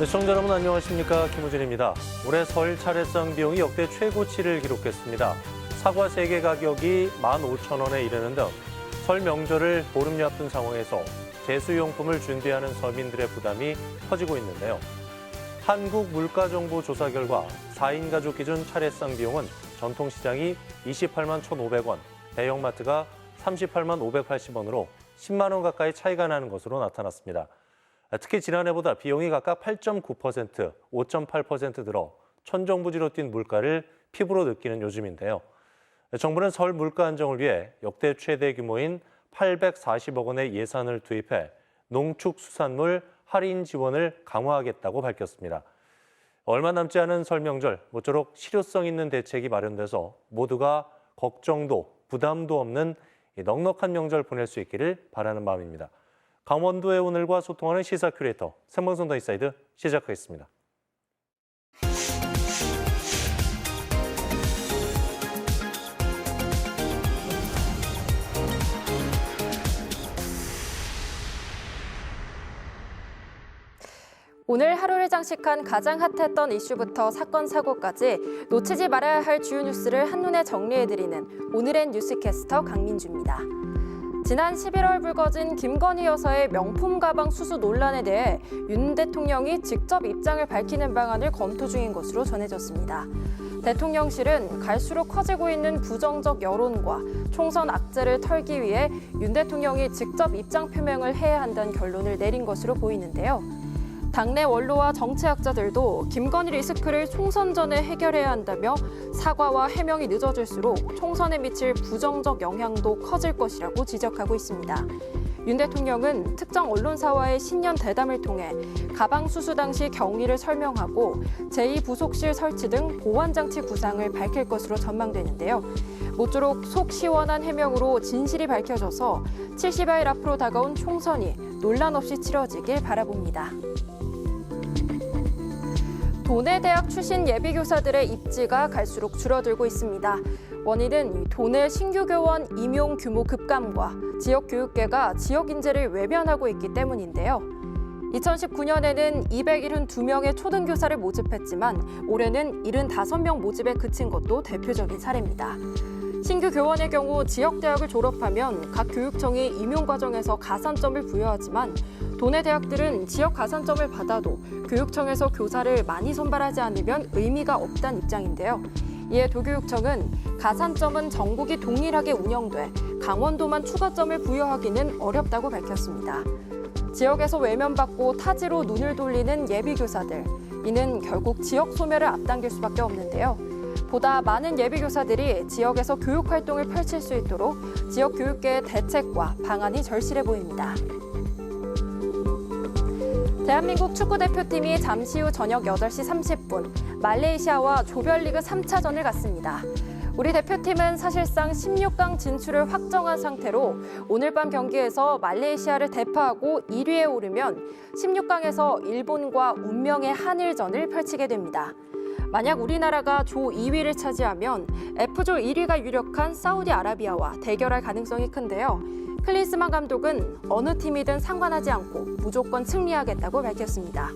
네, 시청자 여러분 안녕하십니까 김우진입니다. 올해 설 차례상 비용이 역대 최고치를 기록했습니다. 사과 3개 가격이 15,000원에 이르는 등 설 명절을 보름여 앞둔 상황에서 제수용품을 준비하는 서민들의 부담이 커지고 있는데요. 한국물가정보조사 결과 4인 가족 기준 차례상 비용은 전통시장이 28만 1,500원, 대형마트가 38만 580원으로 10만 원 가까이 차이가 나는 것으로 나타났습니다. 특히 지난해보다 비용이 각각 8.9%, 5.8% 들어 천정부지로 뛴 물가를 피부로 느끼는 요즘인데요. 정부는 설 물가 안정을 위해 역대 최대 규모인 840억 원의 예산을 투입해 농축수산물 할인 지원을 강화하겠다고 밝혔습니다. 얼마 남지 않은 설 명절 모쪼록 실효성 있는 대책이 마련돼서 모두가 걱정도 부담도 없는 이 넉넉한 명절 보낼 수 있기를 바라는 마음입니다. 강원도의 오늘과 소통하는 시사 큐레이터 생방송 더 인사이드 시작하겠습니다. 오늘 하루를 장식한 가장 핫했던 이슈부터 사건 사고까지 놓치지 말아야 할 주요 뉴스를 한눈에 정리해드리는 오늘의 뉴스캐스터 강민주입니다. 지난 11월 불거진 김건희 여사의 명품 가방 수수 논란에 대해 윤 대통령이 직접 입장을 밝히는 방안을 검토 중인 것으로 전해졌습니다. 대통령실은 갈수록 커지고 있는 부정적 여론과 총선 악재를 털기 위해 윤 대통령이 직접 입장 표명을 해야 한다는 결론을 내린 것으로 보이는데요. 당내 원로와 정치학자들도 김건희 리스크를 총선 전에 해결해야 한다며 사과와 해명이 늦어질수록 총선에 미칠 부정적 영향도 커질 것이라고 지적하고 있습니다. 윤 대통령은 특정 언론사와의 신년 대담을 통해 가방 수수 당시 경위를 설명하고 제2부속실 설치 등 보완 장치 구상을 밝힐 것으로 전망되는데요. 모쪼록 속 시원한 해명으로 진실이 밝혀져서 70여일 앞으로 다가온 총선이 논란 없이 치러지길 바라봅니다. 도내 대학 출신 예비교사들의 입지가 갈수록 줄어들고 있습니다. 원인은 도내 신규 교원 임용 규모 급감과 지역 교육계가 지역 인재를 외면하고 있기 때문인데요. 2019년에는 272명의 초등교사를 모집했지만 올해는 75명 모집에 그친 것도 대표적인 사례입니다. 신규 교원의 경우 지역 대학을 졸업하면 각 교육청이 임용 과정에서 가산점을 부여하지만 도내 대학들은 지역 가산점을 받아도 교육청에서 교사를 많이 선발하지 않으면 의미가 없다는 입장인데요. 이에 도교육청은 가산점은 전국이 동일하게 운영돼 강원도만 추가점을 부여하기는 어렵다고 밝혔습니다. 지역에서 외면받고 타지로 눈을 돌리는 예비교사들. 이는 결국 지역 소멸을 앞당길 수밖에 없는데요. 보다 많은 예비교사들이 지역에서 교육 활동을 펼칠 수 있도록 지역 교육계의 대책과 방안이 절실해 보입니다. 대한민국 축구대표팀이 잠시 후 저녁 8시 30분 말레이시아와 조별리그 3차전을 갖습니다. 우리 대표팀은 사실상 16강 진출을 확정한 상태로 오늘 밤 경기에서 말레이시아를 대파하고 1위에 오르면 16강에서 일본과 운명의 한일전을 펼치게 됩니다. 만약 우리나라가 조 2위를 차지하면 F조 1위가 유력한 사우디아라비아와 대결할 가능성이 큰데요. 클린스만 감독은 어느 팀이든 상관하지 않고 무조건 승리하겠다고 밝혔습니다.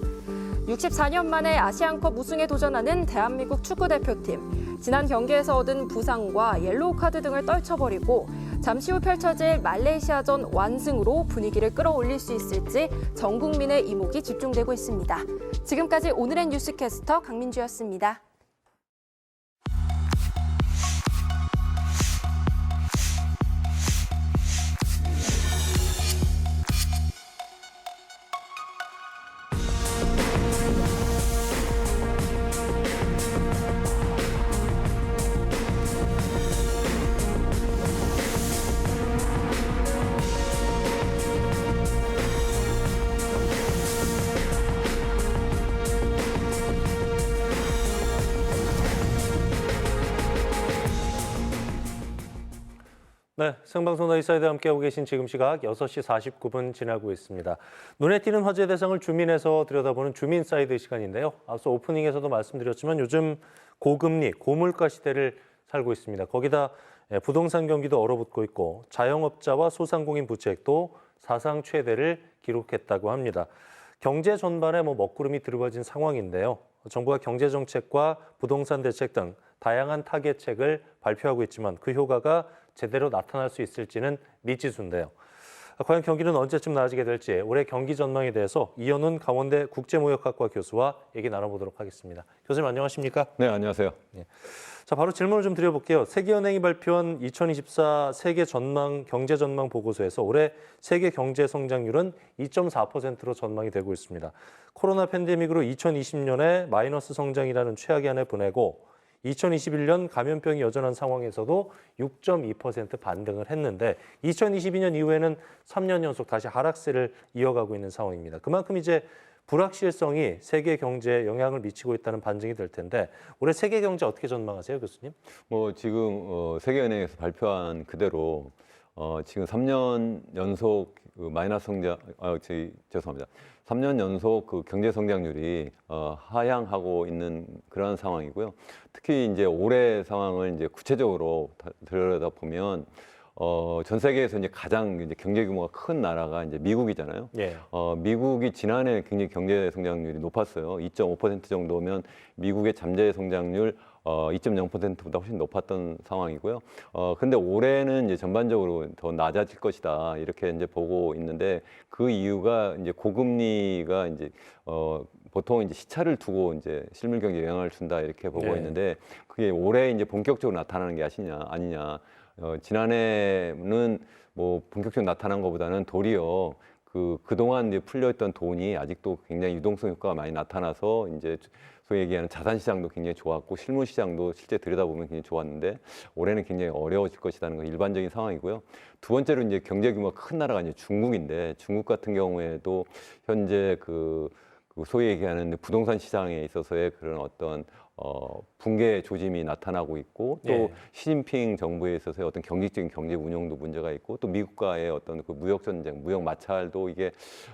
64년 만에 아시안컵 우승에 도전하는 대한민국 축구대표팀. 지난 경기에서 얻은 부상과 옐로우 카드 등을 떨쳐버리고 잠시 후 펼쳐질 말레이시아전 완승으로 분위기를 끌어올릴 수 있을지 전 국민의 이목이 집중되고 있습니다. 지금까지 오늘의 뉴스캐스터 강민주였습니다. 네, 생방송 나이사이드 함께하고 계신 지금 시각 6시 49분 지나고 있습니다. 눈에 띄는 화제 대상을 주민에서 들여다보는 주민 사이드 시간인데요. 앞서 오프닝에서도 말씀드렸지만 요즘 고금리, 고물가 시대를 살고 있습니다. 거기다 예, 부동산 경기도 얼어붙고 있고 자영업자와 소상공인 부채액도 사상 최대를 기록했다고 합니다. 경제 전반에 뭐 먹구름이 드리워진 상황인데요. 정부가 경제 정책과 부동산 대책 등 다양한 타겟책을 발표하고 있지만 그 효과가 제대로 나타날 수 있을지는 미지수인데요. 과연 경기는 언제쯤 나아지게 될지 올해 경기 전망에 대해서 이현훈 강원대 국제무역학과 교수와 얘기 나눠보도록 하겠습니다. 교수님 안녕하십니까? 네, 안녕하세요. 자, 바로 질문을 좀 드려볼게요. 세계은행이 발표한 2024 세계 전망 경제 전망 보고서에서 올해 세계 경제 성장률은 2.4%로 전망이 되고 있습니다. 코로나 팬데믹으로 2020년에 마이너스 성장이라는 최악의 한해 보내고 2021년 감염병이 여전한 상황에서도 6.2% 반등을 했는데 2022년 이후에는 3년 연속 다시 하락세를 이어가고 있는 상황입니다. 그만큼 이제 불확실성이 세계 경제에 영향을 미치고 있다는 반증이 될 텐데 올해 세계 경제 어떻게 전망하세요, 교수님? 뭐 지금 어, 세계은행에서 발표한 그대로 어, 지금 3년 연속 그 마이너스 성장, 아, 죄송합니다. 3년 연속 그 경제 성장률이 어, 하향하고 있는 그런 상황이고요. 특히 이제 올해 상황을 이제 구체적으로 다- 들여다 보면 어, 전 세계에서 이제 가장 이제 경제 규모가 큰 나라가 이제 미국이잖아요. 예. 어, 미국이 지난해 굉장히 경제 성장률이 높았어요. 2.5% 정도면 미국의 잠재 성장률 어, 2.0%보다 훨씬 높았던 상황이고요. 어, 근데 올해는 이제 전반적으로 더 낮아질 것이다. 이렇게 이제 보고 있는데 그 이유가 이제 고금리가 이제 어, 보통 이제 시차를 두고 이제 실물 경제에 영향을 준다 이렇게 보고 네. 있는데 그게 올해 이제 본격적으로 나타나는 게 아니냐 아니냐. 어, 지난해는 뭐 본격적으로 나타난 것보다는 도리어 그 그동안 이제 풀려 있던 돈이 아직도 굉장히 유동성 효과가 많이 나타나서 이제 소위 얘기하는 자산 시장도 굉장히 좋았고 실물 시장도 실제 들여다보면 굉장히 좋았는데 올해는 굉장히 어려워질 것이라는 건 일반적인 상황이고요. 두 번째로 이제 경제 규모가 큰 나라가 이제 중국인데 중국 같은 경우에도 현재 그, 그 소위 얘기하는 부동산 시장에 있어서의 그런 어떤 어, 붕괴 조짐이 나타나고 있고 또 예. 시진핑 정부에 있어서의 어떤 경직적인 경제 운영도 문제가 있고 또 미국과의 어떤 그 무역 전쟁, 무역 마찰도 이게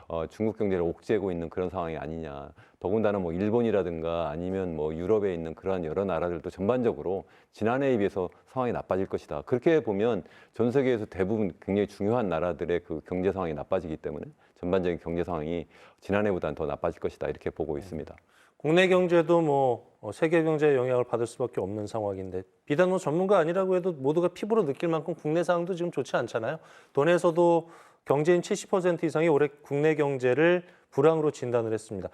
어, 중국 경제를 옥죄고 있는 그런 상황이 아니냐. 더군다나 뭐 일본이라든가 아니면 뭐 유럽에 있는 그러한 여러 나라들도 전반적으로 지난해에 비해서 상황이 나빠질 것이다. 그렇게 보면 전 세계에서 대부분 굉장히 중요한 나라들의 그 경제 상황이 나빠지기 때문에 전반적인 경제 상황이 지난해보다는 더 나빠질 것이다. 이렇게 보고 있습니다. 국내 경제도 뭐 어, 세계 경제에 영향을 받을 수밖에 없는 상황인데 비단 뭐 전문가 아니라고 해도 모두가 피부로 느낄 만큼 국내 상황도 지금 좋지 않잖아요. 돈에서도 경제인 70% 이상이 올해 국내 경제를 불황으로 진단을 했습니다.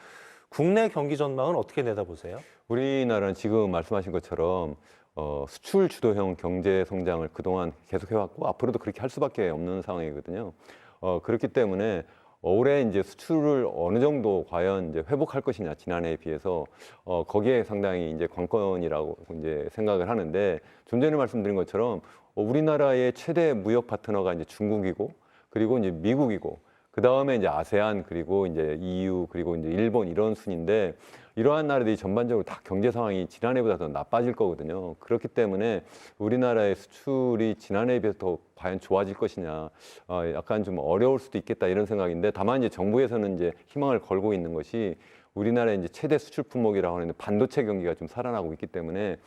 국내 경기 전망은 어떻게 내다보세요? 우리나라는 지금 말씀하신 것처럼 어, 수출 주도형 경제 성장을 그동안 계속 해왔고 앞으로도 그렇게 할 수밖에 없는 상황이거든요. 어, 그렇기 때문에 올해 이제 수출을 어느 정도 과연 이제 회복할 것이냐 지난해에 비해서 어, 거기에 상당히 이제 관건이라고 이제 생각을 하는데 좀 전에 말씀드린 것처럼 어, 우리나라의 최대 무역 파트너가 이제 중국이고 그리고 이제 미국이고 그 다음에 이제 아세안 그리고 이제 EU 그리고 이제 일본 이런 순인데 이러한 나라들이 전반적으로 다 경제 상황이 지난해보다 더 나빠질 거거든요. 그렇기 때문에 우리나라의 수출이 지난해에 비해서 더 과연 좋아질 것이냐, 어, 약간 좀 어려울 수도 있겠다 이런 생각인데 다만 이제 정부에서는 이제 희망을 걸고 있는 것이 우리나라의 이제 최대 수출 품목이라고 하는 반도체 경기가 좀 살아나고 있기 때문에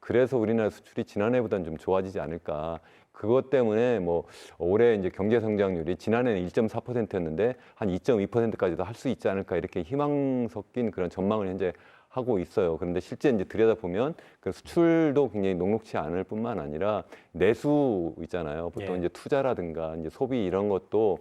그래서 우리나라 수출이 지난해보다는 좀 좋아지지 않을까. 그것 때문에 뭐 올해 이제 경제 성장률이 지난해는 1.4%였는데 한 2.2%까지도 할 수 있지 않을까 이렇게 희망 섞인 그런 전망을 현재 하고 있어요. 그런데 실제 이제 들여다 보면 그 수출도 굉장히 녹록치 않을 뿐만 아니라 내수 있잖아요. 보통 예. 이제 투자라든가 이제 소비 이런 것도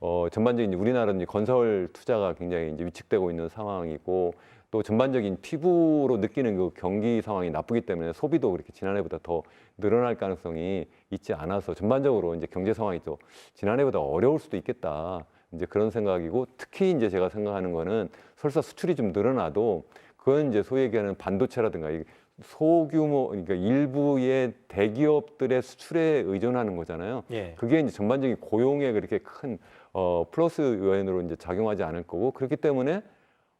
어 전반적인 우리나라는 이제 건설 투자가 굉장히 이제 위축되고 있는 상황이고 또 전반적인 피부로 느끼는 그 경기 상황이 나쁘기 때문에 소비도 그렇게 지난해보다 더 늘어날 가능성이 있지 않아서 전반적으로 이제 경제 상황이 또 지난해보다 어려울 수도 있겠다. 이제 그런 생각이고 특히 이제 제가 생각하는 거는 설사 수출이 좀 늘어나도 그건 이제 소위 얘기하는 반도체라든가 이 소규모 그러니까 일부의 대기업들의 수출에 의존하는 거잖아요. 예. 그게 이제 전반적인 고용에 그렇게 큰 어, 플러스 요인으로 이제 작용하지 않을 거고 그렇기 때문에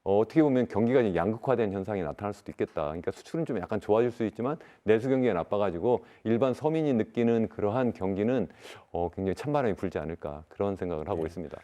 어, 어떻게 보면 경기가 양극화된 현상이 나타날 수도 있겠다. 그러니까 수출은 좀 약간 좋아질 수 있지만 내수 경기가 나빠가지고 일반 서민이 느끼는 그러한 경기는 어, 굉장히 찬바람이 불지 않을까 그런 생각을 하고 있습니다.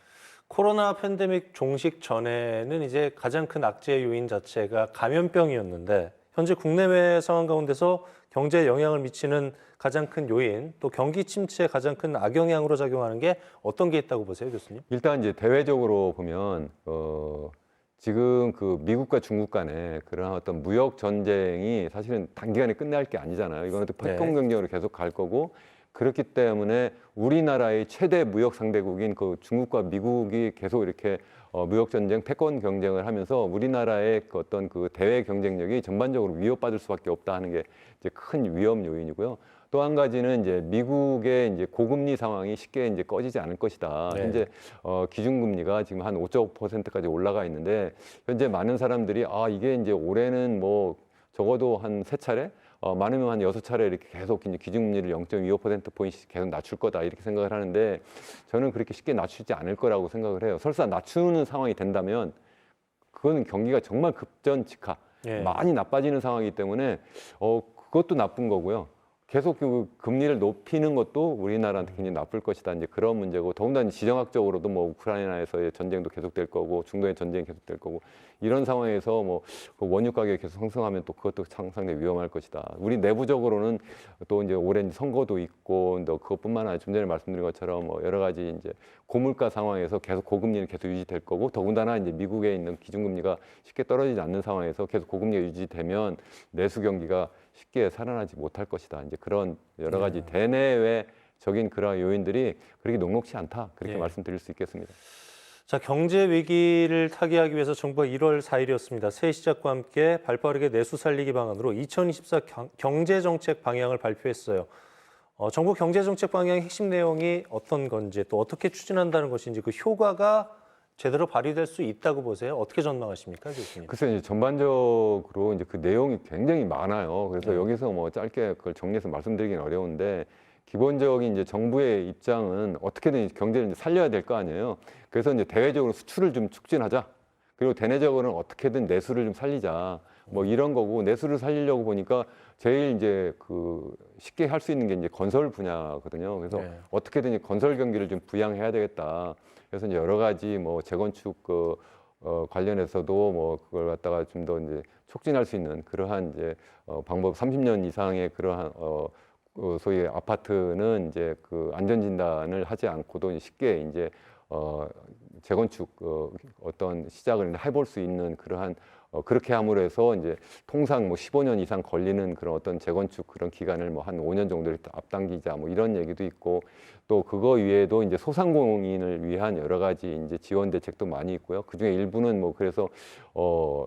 코로나 팬데믹 종식 전에는 이제 가장 큰 악재 요인 자체가 감염병이었는데 현재 국내외 상황 가운데서 경제에 영향을 미치는 가장 큰 요인, 또 경기 침체에 가장 큰 악영향으로 작용하는 게 어떤 게 있다고 보세요, 교수님? 일단 이제 대외적으로 보면 어 지금 그 미국과 중국 간에 그런 어떤 무역 전쟁이 사실은 단기간에 끝날 게 아니잖아요. 이거는 또 네. 패권 경쟁으로 계속 갈 거고 그렇기 때문에 우리나라의 최대 무역 상대국인 그 중국과 미국이 계속 이렇게 어, 무역 전쟁, 패권 경쟁을 하면서 우리나라의 그 어떤 그 대외 경쟁력이 전반적으로 위협받을 수밖에 없다 하는 게 이제 큰 위험 요인이고요. 또 한 가지는 이제 미국의 이제 고금리 상황이 쉽게 이제 꺼지지 않을 것이다. 네. 현재 어, 기준금리가 지금 한 5.5%까지 올라가 있는데 현재 많은 사람들이 아 이게 이제 올해는 뭐 적어도 한 세 차례 어, 많으면 한 여섯 차례 이렇게 계속 이제 기준금리를 0.25% 포인트씩 계속 낮출 거다 이렇게 생각을 하는데 저는 그렇게 쉽게 낮추지 않을 거라고 생각을 해요. 설사 낮추는 상황이 된다면 그거는 경기가 정말 급전 직하 예. 많이 나빠지는 상황이기 때문에 어 그것도 나쁜 거고요. 계속 그 금리를 높이는 것도 우리나라한테 굉장히 나쁠 것이다. 이제 그런 문제고 더군다나 지정학적으로도 뭐 우크라이나에서의 전쟁도 계속될 거고 중동의 전쟁이 계속될 거고 이런 상황에서 뭐그 원유 가격이 계속 상승하면 또 그것도 상- 상당히 위험할 것이다. 우리 내부적으로는 또 이제 올해 선거도 있고 또 그것뿐만 아니라 좀 전에 말씀드린 것처럼 뭐 여러 가지 이제 고물가 상황에서 계속 고금리는 계속 유지될 거고 더군다나 이제 미국에 있는 기준금리가 쉽게 떨어지지 않는 상황에서 계속 고금리가 유지되면 내수 경기가 쉽게 살아나지 못할 것이다. 이제 그런 여러 가지 대내외적인 그런 요인들이 그렇게 녹록치 않다. 그렇게 예. 말씀드릴 수 있겠습니다. 자, 경제 위기를 타개하기 위해서 정부가 1월 4일이었습니다. 새해 시작과 함께 발빠르게 내수 살리기 방안으로 2024 경- 경제 정책 방향을 발표했어요. 어, 정부 경제 정책 방향의 핵심 내용이 어떤 건지 또 어떻게 추진한다는 것인지 그 효과가 제대로 발휘될 수 있다고 보세요. 어떻게 전망하십니까, 교수님? 글쎄 이제 전반적으로 이제 그 내용이 굉장히 많아요. 그래서 네. 여기서 뭐 짧게 그걸 정리해서 말씀드리기는 어려운데 기본적인 이제 정부의 입장은 어떻게든 경제를 이제 살려야 될 거 아니에요. 그래서 이제 대외적으로 수출을 좀 촉진하자. 그리고 대내적으로는 어떻게든 내수를 좀 살리자. 뭐 이런 거고 내수를 살리려고 보니까 제일 이제 그 쉽게 할 수 있는 게 이제 건설 분야거든요. 그래서 네. 어떻게든 이 건설 경기를 좀 부양해야 되겠다. 그래서 이제 여러 가지 뭐 재건축 그 어, 관련해서도 뭐 그걸 갖다가 좀 더 이제 촉진할 수 있는 그러한 이제 어, 방법 30년 이상의 그러한 어, 그 소위 아파트는 이제 그 안전 진단을 하지 않고도 쉽게 이제 어, 재건축 어, 어떤 시작을 해볼 수 있는 그러한 어, 그렇게 함으로 해서 이제 통상 뭐 15년 이상 걸리는 그런 어떤 재건축 그런 기간을 뭐 한 5년 정도 이렇게 앞당기자 뭐 이런 얘기도 있고 또 그거 외에도 이제 소상공인을 위한 여러 가지 이제 지원 대책도 많이 있고요. 그 중에 일부는 뭐 그래서 어,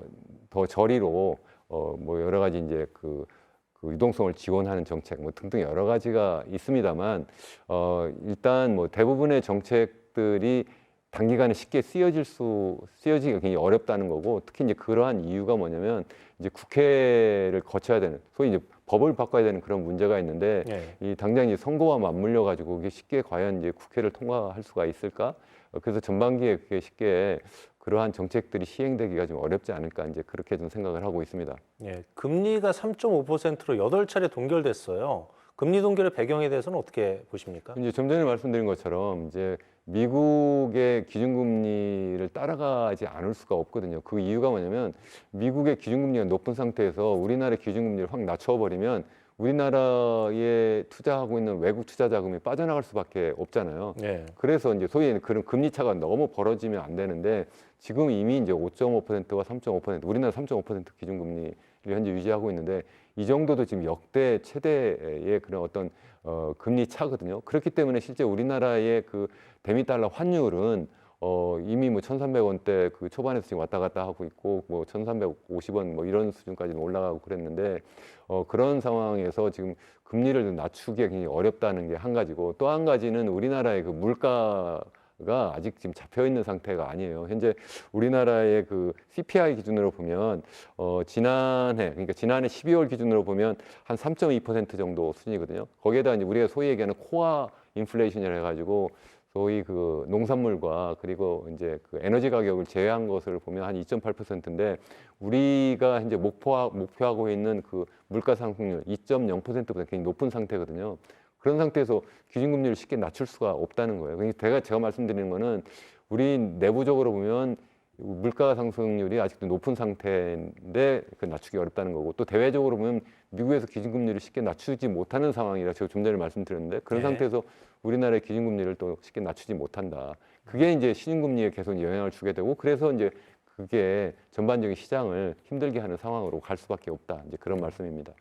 더 저리로 어, 뭐 여러 가지 이제 그, 그 유동성을 지원하는 정책 뭐 등등 여러 가지가 있습니다만 어, 일단 뭐 대부분의 정책들이 단기간에 쉽게 쓰여질 수 쓰여지기가 굉장히 어렵다는 거고 특히 이제 그러한 이유가 뭐냐면 이제 국회를 거쳐야 되는 소위 이제 법을 바꿔야 되는 그런 문제가 있는데 예. 이 당장 이제 선거와 맞물려 가지고 이게 쉽게 과연 이제 국회를 통과할 수가 있을까? 어, 그래서 전반기에 그게 쉽게 그러한 정책들이 시행되기가 좀 어렵지 않을까 이제 그렇게 좀 생각을 하고 있습니다. 예. 금리가 3.5%로 8차례 동결됐어요. 금리 동결의 배경에 대해서는 어떻게 보십니까? 이제 좀 전에 말씀드린 것처럼 이제 미국의 기준금리를 따라가지 않을 수가 없거든요. 그 이유가 뭐냐면 미국의 기준금리가 높은 상태에서 우리나라의 기준금리를 확 낮춰버리면 우리나라에 투자하고 있는 외국 투자 자금이 빠져나갈 수밖에 없잖아요. 예. 그래서 이제 소위 그런 금리 차가 너무 벌어지면 안 되는데 지금 이미 이제 5.5%와 3.5% 우리나라 3.5% 기준금리를 현재 유지하고 있는데 이 정도도 지금 역대 최대의 그런 어떤 어, 금리 차거든요. 그렇기 때문에 실제 우리나라의 그 대미 달러 환율은 어, 이미 뭐 1,300원대 그 초반에서 지금 왔다 갔다 하고 있고 뭐 1,350원 뭐 이런 수준까지는 올라가고 그랬는데 어, 그런 상황에서 지금 금리를 좀 낮추기가 굉장히 어렵다는 게 한 가지고 또 한 가지는 우리나라의 그 물가 가 아직 지금 잡혀 있는 상태가 아니에요. 현재 우리나라의 그 CPI 기준으로 보면 어, 지난해 그러니까 지난해 12월 기준으로 보면 한 3.2% 정도 수준이거든요. 거기에다 이제 우리가 소위 얘기하는 코어 인플레이션이라 해가지고 소위 그 농산물과 그리고 이제 그 에너지 가격을 제외한 것을 보면 한 2.8%인데 우리가 현재 목표하, 목표하고 있는 그 물가 상승률 2.0%보다 굉장히 높은 상태거든요. 그런 상태에서 기준금리를 쉽게 낮출 수가 없다는 거예요. 그러니까 제가 제가 말씀드리는 거는 우리 내부적으로 보면 물가 상승률이 아직도 높은 상태인데 그 낮추기 어렵다는 거고 또 대외적으로 보면 미국에서 기준금리를 쉽게 낮추지 못하는 상황이라 제가 좀 전에 말씀드렸는데 그런 네. 상태에서 우리나라의 기준금리를 또 쉽게 낮추지 못한다. 그게 이제 시중금리에 계속 영향을 주게 되고 그래서 이제 그게 전반적인 시장을 힘들게 하는 상황으로 갈 수밖에 없다. 이제 그런 말씀입니다.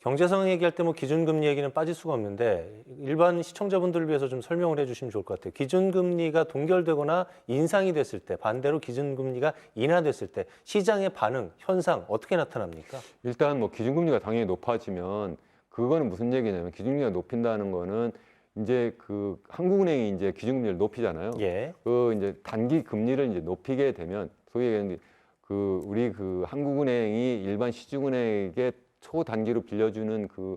경제 상황 얘기할 때 뭐 기준금리 얘기는 빠질 수가 없는데 일반 시청자분들을 위해서 좀 설명을 해주시면 좋을 것 같아요. 기준금리가 동결되거나 인상이 됐을 때 반대로 기준금리가 인하됐을 때 시장의 반응 현상 어떻게 나타납니까? 일단 뭐 기준금리가 당연히 높아지면 그거는 무슨 얘기냐면 기준금리가 높인다는 거는 이제 그 한국은행이 이제 기준금리를 높이잖아요. 예. 그 이제 단기 금리를 이제 높이게 되면 소위 얘기하는 그 우리 그 한국은행이 일반 시중은행에게 초단기로 빌려주는 그,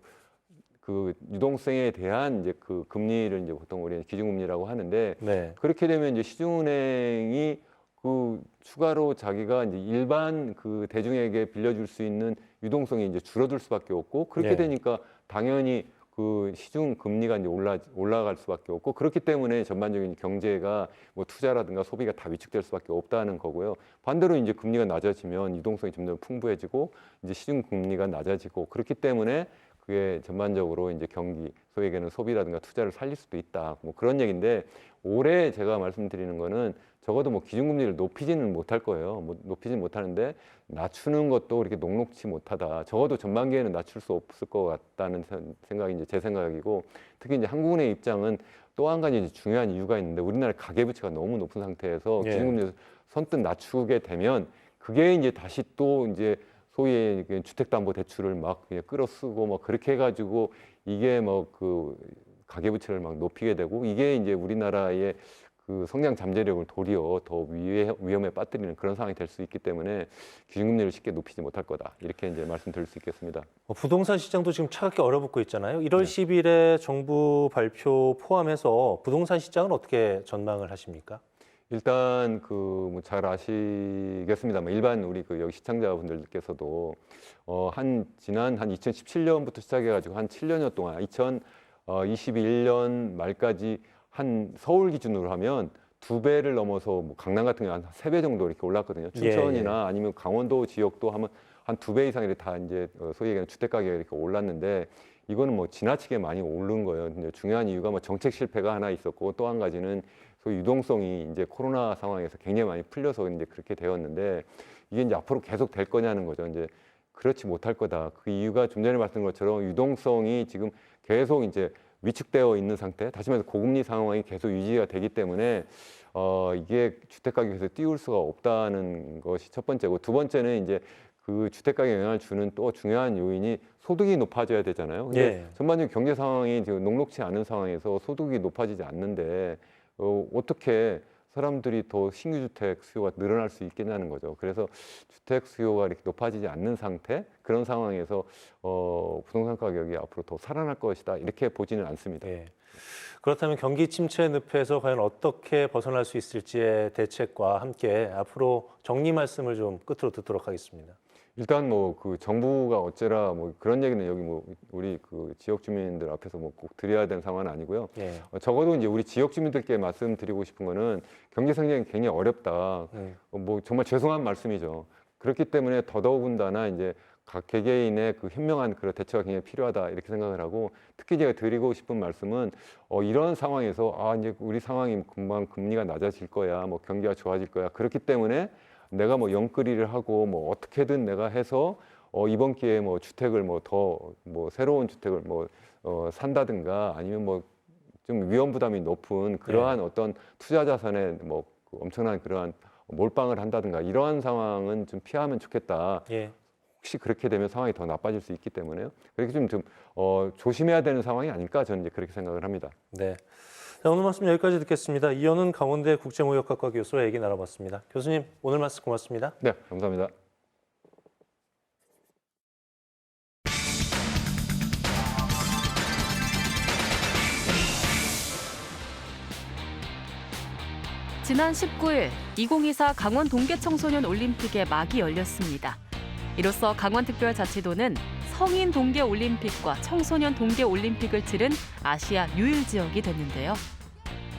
그 유동성에 대한 이제 그 금리를 이제 보통 우리 기준금리라고 하는데 네. 그렇게 되면 이제 시중은행이 그 추가로 자기가 이제 일반 그 대중에게 빌려줄 수 있는 유동성이 이제 줄어들 수밖에 없고 그렇게 네. 되니까 당연히 그 시중 금리가 이제 올라 올라갈 수밖에 없고 그렇기 때문에 전반적인 경제가 뭐 투자라든가 소비가 다 위축될 수밖에 없다는 거고요. 반대로 이제 금리가 낮아지면 유동성이 점점 풍부해지고 이제 시중 금리가 낮아지고 그렇기 때문에 그게 전반적으로 이제 경기 얘기하는 소비라든가 투자를 살릴 수도 있다. 뭐 그런 얘기인데 올해 제가 말씀드리는 거는 적어도 뭐 기준금리를 높이지는 못할 거예요. 뭐 높이지는 못하는데 낮추는 것도 그렇게 녹록치 못하다. 적어도 전반기에는 낮출 수 없을 것 같다는 생각이 이제 제 생각이고 특히 이제 한국은행 입장은 또 한 가지 이제 중요한 이유가 있는데 우리나라 가계부채가 너무 높은 상태에서 예. 기준금리를 선뜻 낮추게 되면 그게 이제 다시 또 이제 소위 그 주택담보대출을 막 그냥 끌어쓰고 막 그렇게 해가지고 이게 뭐 그 가계부채를 막 높이게 되고 이게 이제 우리나라의 그 성장 잠재력을 도리어 더 위험에 빠뜨리는 그런 상황이 될 수 있기 때문에 기준금리를 쉽게 높이지 못할 거다 이렇게 이제 말씀드릴 수 있겠습니다. 뭐 부동산 시장도 지금 차갑게 얼어붙고 있잖아요. 1월 네. 10일에 정부 발표 포함해서 부동산 시장은 어떻게 전망을 하십니까? 일단 그뭐잘 아시겠습니다만 일반 우리 그 여기 시청자분들께서도 어한 지난 한 2017년부터 시작해가지고 한 7년여 동안 2021년 말까지 한 서울 기준으로 하면 두 배를 넘어서 뭐 강남 같은 경우 한세 배 정도 이렇게 올랐거든요. 예, 춘천이나 아니면 강원도 지역도 하면 한 두 배 이상 이렇게 다 이제 어, 소위 얘기하는 주택 가격이 이렇게 올랐는데 이거는 뭐 지나치게 많이 오른 거예요. 근데 중요한 이유가 뭐 정책 실패가 하나 있었고 또 한 가지는 소위 유동성이 이제 코로나 상황에서 굉장히 많이 풀려서 이제 그렇게 되었는데 이게 이제 앞으로 계속 될 거냐는 거죠. 이제 그렇지 못할 거다. 그 이유가 좀 전에 말씀드린 것처럼 유동성이 지금 계속 이제 위축되어 있는 상태, 다시 말해서 고금리 상황이 계속 유지가 되기 때문에 어 이게 주택 가격에서 띄울 수가 없다는 것이 첫 번째고 두 번째는 이제 그 주택 가격에 영향을 주는 또 중요한 요인이 소득이 높아져야 되잖아요. 근데 예. 전반적인 경제 상황이 지금 녹록치 않은 상황에서 소득이 높아지지 않는데 어, 어떻게 사람들이 더 신규 주택 수요가 늘어날 수 있겠냐는 거죠. 그래서 주택 수요가 이렇게 높아지지 않는 상태 그런 상황에서 어, 부동산 가격이 앞으로 더 살아날 것이다 이렇게 보지는 않습니다. 예. 그렇다면 경기 침체 늪에서 과연 어떻게 벗어날 수 있을지의 대책과 함께 앞으로 정리 말씀을 좀 끝으로 듣도록 하겠습니다. 일단 뭐 그 정부가 어째라 뭐 그런 얘기는 여기 뭐 우리 그 지역 주민들 앞에서 뭐 꼭 드려야 되는 상황은 아니고요. 예. 어, 적어도 이제 우리 지역 주민들께 말씀드리고 싶은 거는 경제 성장이 굉장히 어렵다. 음. 어, 뭐 정말 죄송한 말씀이죠. 그렇기 때문에 더더군다나 이제 각 개개인의 그 현명한 그런 대처가 굉장히 필요하다 이렇게 생각을 하고 특히 제가 드리고 싶은 말씀은 어, 이런 상황에서 아 이제 우리 상황이 금방 금리가 낮아질 거야, 뭐 경기가 좋아질 거야. 그렇기 때문에 내가 뭐 영끌이를 하고 뭐 어떻게든 내가 해서 어, 이번 기회에 뭐 주택을 뭐 더뭐 새로운 주택을 뭐 어, 산다든가 아니면 뭐 좀 위험 부담이 높은 그러한 어떤 투자 자산에 뭐그 엄청난 그러한 몰빵을 한다든가 이러한 상황은 좀 피하면 좋겠다. 예. 혹시 그렇게 되면 상황이 더 나빠질 수 있기 때문에요. 그렇게 좀, 좀 어, 조심해야 되는 상황이 아닐까 저는 이제 그렇게 생각을 합니다. 네. 자, 오늘 말씀 여기까지 듣겠습니다. 이현은 강원대 국제무역학과 교수와 얘기 나눠봤습니다. 교수님, 오늘 말씀 고맙습니다. 네, 감사합니다. 지난 19일 2024 강원 동계 청소년 올림픽의 막이 열렸습니다. 이로써 강원특별자치도는 성인 동계 올림픽과 청소년 동계 올림픽을 치른 아시아 유일 지역이 됐는데요.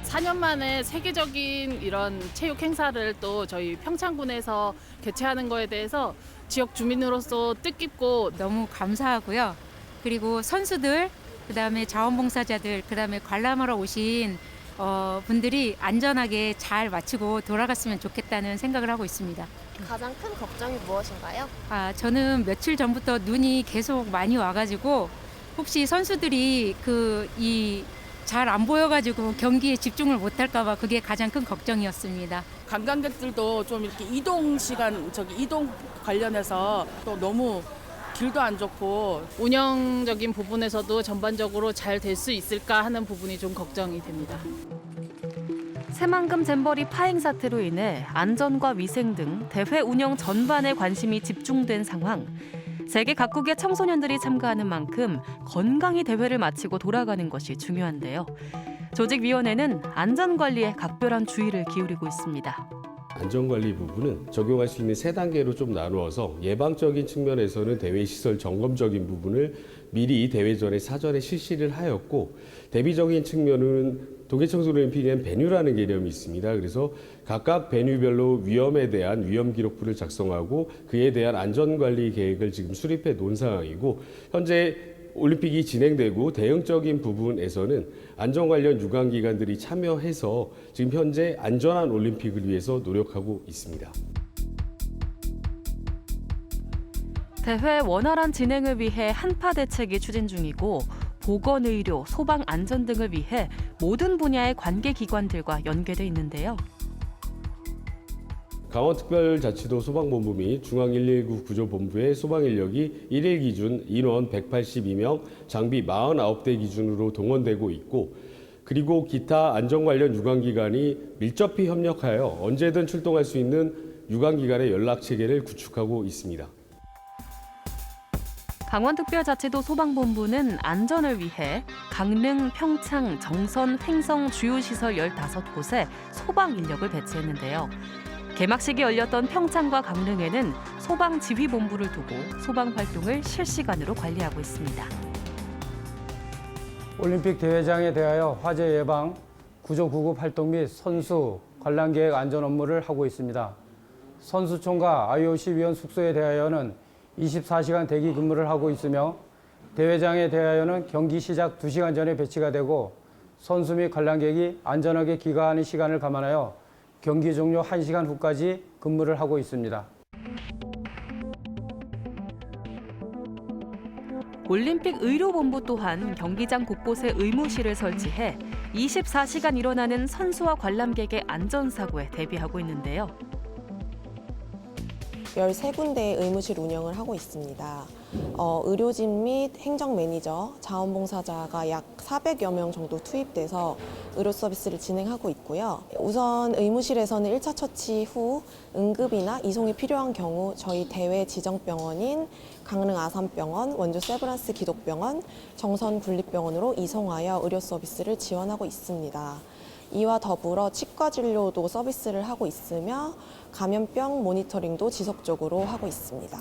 4년 만에 세계적인 이런 체육 행사를 또 저희 평창군에서 개최하는 거에 대해서 지역 주민으로서 뜻깊고 너무 감사하고요. 그리고 선수들, 그다음에 자원봉사자들, 그다음에 관람하러 오신 어, 분들이 안전하게 잘 마치고 돌아갔으면 좋겠다는 생각을 하고 있습니다. 가장 큰 걱정이 무엇인가요? 아, 저는 며칠 전부터 눈이 계속 많이 와가지고 혹시 선수들이 그 이 잘 안 보여가지고 경기에 집중을 못할까봐 그게 가장 큰 걱정이었습니다. 관광객들도 좀 이렇게 이동 시간 저기 이동 관련해서 또 너무 길도 안 좋고 운영적인 부분에서도 전반적으로 잘 될 수 있을까 하는 부분이 좀 걱정이 됩니다. 새만금 잼버리 파행 사태로 인해 안전과 위생 등 대회 운영 전반에 관심이 집중된 상황. 세계 각국의 청소년들이 참가하는 만큼 건강히 대회를 마치고 돌아가는 것이 중요한데요. 조직위원회는 안전 관리에 각별한 주의를 기울이고 있습니다. 안전관리 부분은 적용할 수 있는 세 단계로 좀 나누어서 예방적인 측면에서는 대회 시설 점검적인 부분을 미리 대회 전에 사전에 실시를 하였고 대비적인 측면은 동계청소올림픽엔 베뉴라는 개념이 있습니다. 그래서 각각 베뉴별로 위험에 대한 위험 기록부를 작성하고 그에 대한 안전관리 계획을 지금 수립해 놓은 상황이고 현재 올림픽이 진행되고 대응적인 부분에서는 안전 관련 유관 기관들이 참여해서 지금 현재 안전한 올림픽을 위해서 노력하고 있습니다. 대회 원활한 진행을 위해 한파 대책이 추진 중이고 보건 의료, 소방 안전 등을 위해 모든 분야의 관계 기관들과 연계돼 있는데요. 강원특별자치도 소방본부 및 중앙119 구조본부의 소방 인력이 1일 기준 인원 182명, 장비 49대 기준으로 동원되고 있고 그리고 기타 안전 관련 유관기관이 밀접히 협력하여 언제든 출동할 수 있는 유관기관의 연락 체계를 구축하고 있습니다. 강원특별자치도 소방본부는 안전을 위해 강릉, 평창, 정선, 횡성 주요 시설 15곳에 소방 인력을 배치했는데요. 개막식이 열렸던 평창과 강릉에는 소방 지휘본부를 두고 소방 활동을 실시간으로 관리하고 있습니다. 올림픽 대회장에 대하여 화재 예방, 구조 구급 활동 및 선수 관람 계획 안전 업무를 하고 있습니다. 선수촌과 IOC 위원 숙소에 대하여는 24시간 대기 근무를 하고 있으며 대회장에 대하여는 경기 시작 2시간 전에 배치가 되고 선수 및 관람객이 안전하게 귀가하는 시간을 감안하여 경기 종료 1시간 후까지 근무를 하고 있습니다. 올림픽 의료본부 또한 경기장 곳곳에 의무실을 설치해 24시간 일어나는 선수와 관람객의 안전사고에 대비하고 있는데요. 13군데의 의무실 운영을 하고 있습니다. 어, 의료진 및 행정 매니저, 자원봉사자가 약 400여 명 정도 투입돼서 의료 서비스를 진행하고 있고요. 우선 의무실에서는 1차 처치 후 응급이나 이송이 필요한 경우 저희 대외 지정병원인 강릉 아산병원, 원주 세브란스 기독병원, 정선 군립병원으로 이송하여 의료 서비스를 지원하고 있습니다. 이와 더불어 치과 진료도 서비스를 하고 있으며 감염병 모니터링도 지속적으로 하고 있습니다.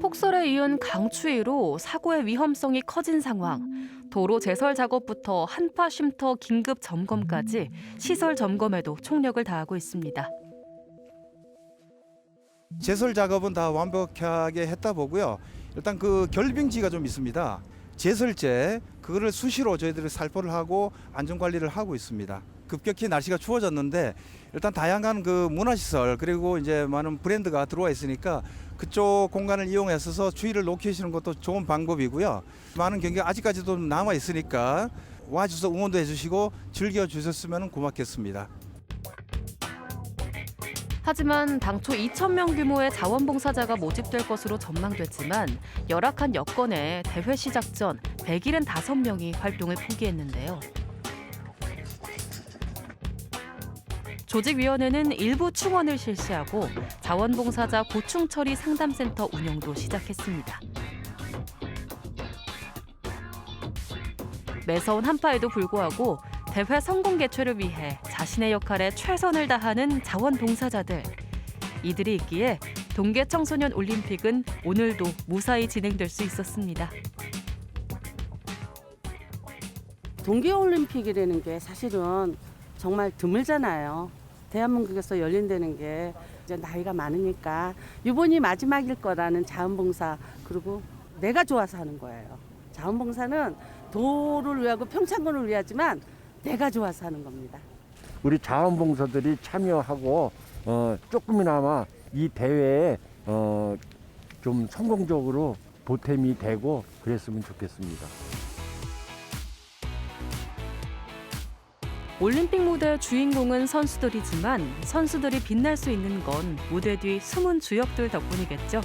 폭설에 이은 강추위로 사고의 위험성이 커진 상황. 도로 제설 작업부터 한파 쉼터 긴급 점검까지 시설 점검에도 총력을 다하고 있습니다. 제설 작업은 다 완벽하게 했다 보고요. 일단 그 결빙지가 좀 있습니다. 제설제 그거를 수시로 저희들이 살포를 하고 안전 관리를 하고 있습니다. 급격히 날씨가 추워졌는데 일단 다양한 그 문화시설 그리고 이제 많은 브랜드가 들어와 있으니까 그쪽 공간을 이용해서 추위를 녹이시는 것도 좋은 방법이고요. 많은 경기가 아직까지도 남아 있으니까 와주셔서 응원도 해주시고 즐겨 주셨으면 고맙겠습니다. 하지만 당초 2천 명 규모의 자원봉사자가 모집될 것으로 전망됐지만 열악한 여건에 대회 시작 전 175명이 활동을 포기했는데요. 조직위원회는 일부 충원을 실시하고 자원봉사자 고충 처리 상담센터 운영도 시작했습니다. 매서운 한파에도 불구하고 대회 성공 개최를 위해 자신의 역할에 최선을 다하는 자원봉사자들. 이들이 있기에 동계 청소년 올림픽은 오늘도 무사히 진행될 수 있었습니다. 동계 올림픽이라는 게 사실은 정말 드물잖아요. 대한민국에서 열린다는 게 이제 나이가 많으니까 이번이 마지막일 거라는 자원봉사 그리고 내가 좋아서 하는 거예요. 자원봉사는 도를 위하고 평창군을 위하지만 내가 좋아서 하는 겁니다. 우리 자원봉사들이 참여하고 어, 조금이나마 이 대회에 어, 좀 성공적으로 보탬이 되고 그랬으면 좋겠습니다. 올림픽 무대 주인공은 선수들이지만 선수들이 빛날 수 있는 건 무대 뒤 숨은 주역들 덕분이겠죠.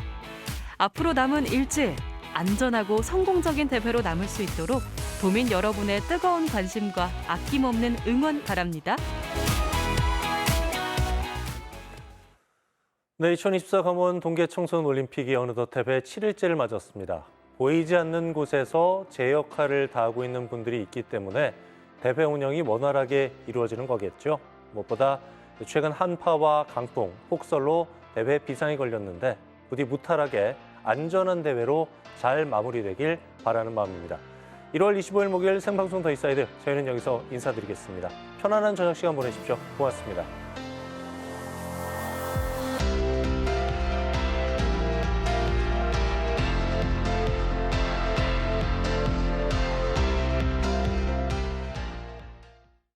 앞으로 남은 일지 안전하고 성공적인 대회로 남을 수 있도록 도민 여러분의 뜨거운 관심과 아낌없는 응원 바랍니다. 네, 2024 강원 동계 청소년 올림픽이 어느덧 대회 7일째를 맞았습니다. 보이지 않는 곳에서 제 역할을 다하고 있는 분들이 있기 때문에 대회 운영이 원활하게 이루어지는 거겠죠. 무엇보다 최근 한파와 강풍, 폭설로 대회 비상이 걸렸는데 부디 무탈하게 안전한 대회로 잘 마무리되길 바라는 마음입니다. 1월 25일 목요일 생방송 더 인사이드 저희는 여기서 인사드리겠습니다. 편안한 저녁 시간 보내십시오. 고맙습니다.